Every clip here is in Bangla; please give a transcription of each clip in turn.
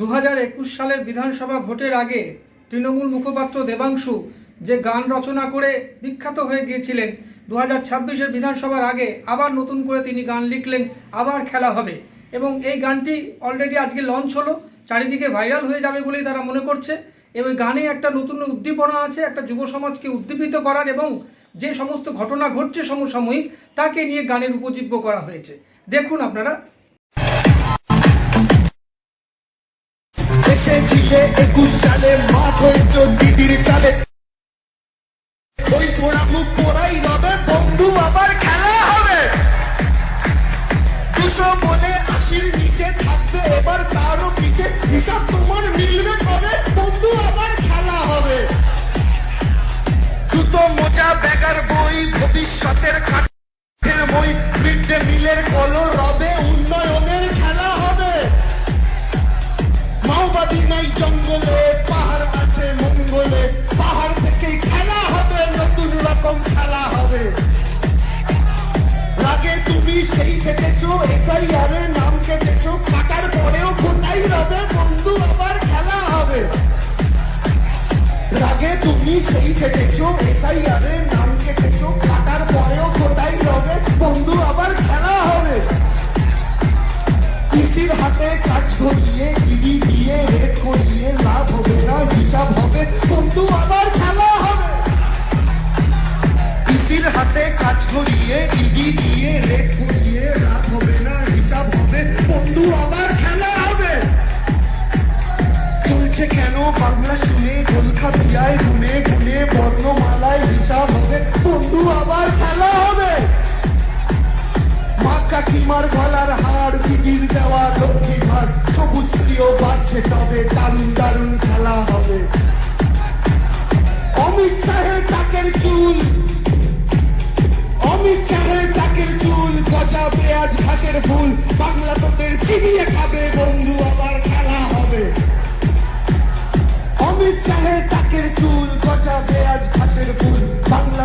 দু সালের বিধানসভা ভোটের আগে তৃণমূল মুখপাত্র দেবাংশু যে গান রচনা করে বিখ্যাত হয়ে গিয়েছিলেন দু হাজার ছাব্বিশের বিধানসভার আগে আবার নতুন করে তিনি গান লিখলেন, আবার খেলা হবে। এবং এই গানটি অলরেডি আজকে লঞ্চ হলো, চারিদিকে ভাইরাল হয়ে যাবে বলেই তারা মনে করছে। এবং গানে একটা নতুন উদ্দীপনা আছে, একটা যুব সমাজকে উদ্দীপিত করার এবং যে সমস্ত ঘটনা ঘটছে সমসাময়িক, তাকে নিয়ে গানের উপজীব্য করা হয়েছে। দেখুন আপনারা এসেছিলে একুশ সালে মাঠ হয়েছ দিদির চালে। ওই পোড়া মুখ পোড়াই হবে, বন্ধু আবার খেলা হবে। দুশো বলে আশির নিচে থাকবে, এবার তারও পিছে হিসাব তোমার মিলবে কবে? বন্ধু আবার খেলা হবে। জুতো, মোজা, ব্যাগার, বই, ভবিষ্যতের কাঠের কেটেছো এসআইআর নাম কেটেছো, কাটার পরেও কোথায় নাম কেটেছো, কাটার পরেও কোথায় বন্ধু, আবার খেলা হবে। পিসির হাতে কাজ ধরিয়ে কাকিমার গলার হাড় দিদির দেওয়া লক্ষ্মী ভার। সবুজ প্রিয় বাড়ছে তবে দারুণ দারুণ খেলা হবে। অমিত শাহের টাকের চুল, অমিত শাহের টাকের চুল, গজা পেঁয়াজ ঘাসের ফুল। বাংলা তোদের চিবিয়ে খাবে, বন্ধু, আবার খেলা হবে। অমিত শাহের টাকের চুল, গজা পেঁয়াজ ঘাসের ফুল। বাংলা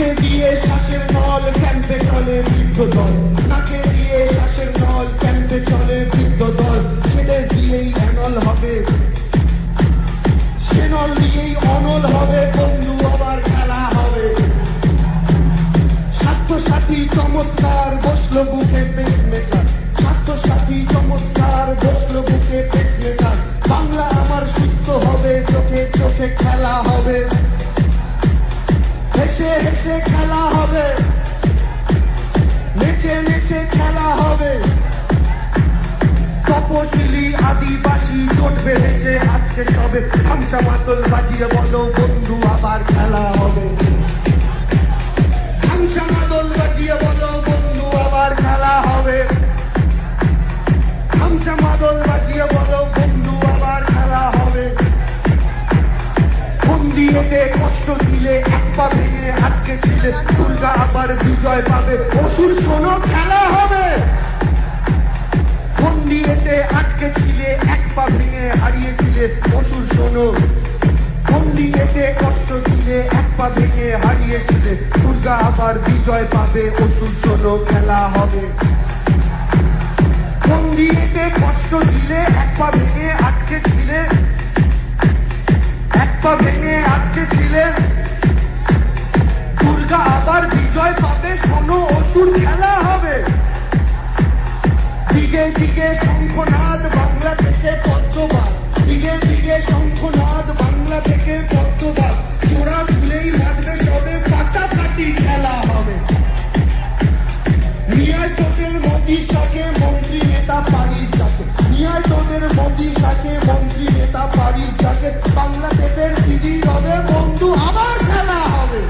নাকে দিয়ে শ্বাসের নল ক্যাম্পে চলে বৃদ্ধ দল। নাকে দিয়ে শ্বাসের নল ক্যাম্পে চলে বৃদ্ধ দল। ছেলে দিয়েই অ্যানল হবে। সে নল দিয়েই অনল হবে, বন্ধু আবার খেলা হবে। স্বাস্থ্য সাথী চমৎকার, বসল বুকে পেসমেকার স্বাস্থ্য সাথী চমৎকার, বসল বুকে পেসমেকার হেসে খেলা হবে। নিচে নিচে খেলা হবে। তপশিলি আদিবাসী জোট বেড়েছে আজকে সবে। হামসা মাতল বাজিয়ে বলো, বন্ধু, আবার খেলা হবে। এতে কষ্ট দিলে, এক পা ভেঙে আটকে দুর্গা আবার বিজয় পাবে। অসুর, শোনো, খেলা হবে। বন্দি আটকে ছিলে, এক পা ভেঙে হারিয়েছিলে অসুর, শোনো বন্দি এতে কষ্ট দিলে, এক পা ভেঙে হারিয়েছিলে দুর্গা আবার বিজয় পাবে। অসুর, শোনো, খেলা হবে। বন্দি এতে কষ্ট দিলে, এক পা ভেঙে আটকে ছিলে। পা ভেঙে আটকে ছিলেন। দুর্গা আবার বিজয় পাবে, শোনো, অসুর খেলা হবে। দিকে দিকে শঙ্খনাদ বাংলা থেকে পদ্মবাদ দিকে দিকে শঙ্খনাদ তোদের মোদি সাথে মন্ত্রী নেতা পারির যাকে বাংলাদেশের দিদি হবে, বন্ধু আবার খেলা হবে।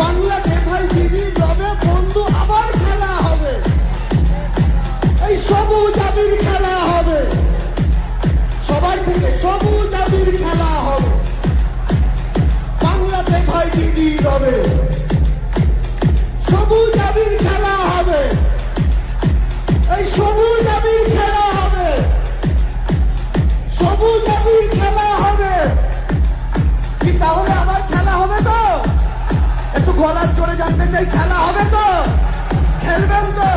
বাংলাদেশ ভাই দিদি রবে বন্ধু আবার খেলা হবে। এই সবুজ আবির খেলা হবে। সবার থেকে সবুজ আবির খেলা হবে। বাংলাদেশ ভাই দিদি রবে আবার খেলা হবে তো? একটু গলার জোরে জানতে চাই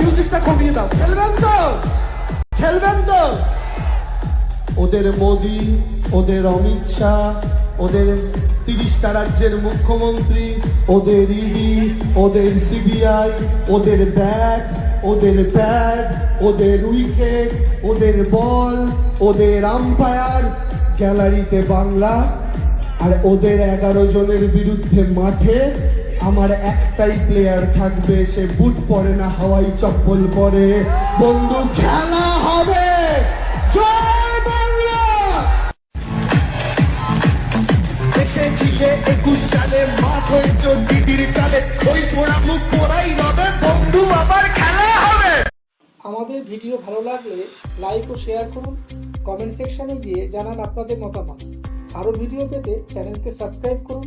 খেলা হবে তো কমিয়ে দাও। খেলবেন তো? খেলবেন তো? ওদের মোদি, ওদের অমিত শাহ, ওদের তিরিশটা রাজ্যের মুখ্যমন্ত্রী, ওদের ইডি ওদের সিবিআই ওদের ব্যাগ ওদের ব্যাগ ওদের উইকেট ওদের বল ওদের আম্পায়ার গ্যালারিতে বাংলা, আর ওদের এগারো জনের বিরুদ্ধে মাঠে আমার একটাই প্লেয়ার থাকবে, সে বুট পরে না, হাওয়াই চপ্পল পরে। বন্ধু, খেলা হবে। একুশ সালে, মাঠ হয়েছ দিদির চালে। ওই পোড়া মুখ পোড়াই রবে। বন্ধু, আবার খেলা হবে। আমাদের ভিডিও ভালো লাগলে লাইক ও শেয়ার করুন কমেন্ট সেকশনে গিয়ে জানান আপনাদের মতামত। আরও ভিডিও পেতে চ্যানেলকে সাবস্ক্রাইব করুন।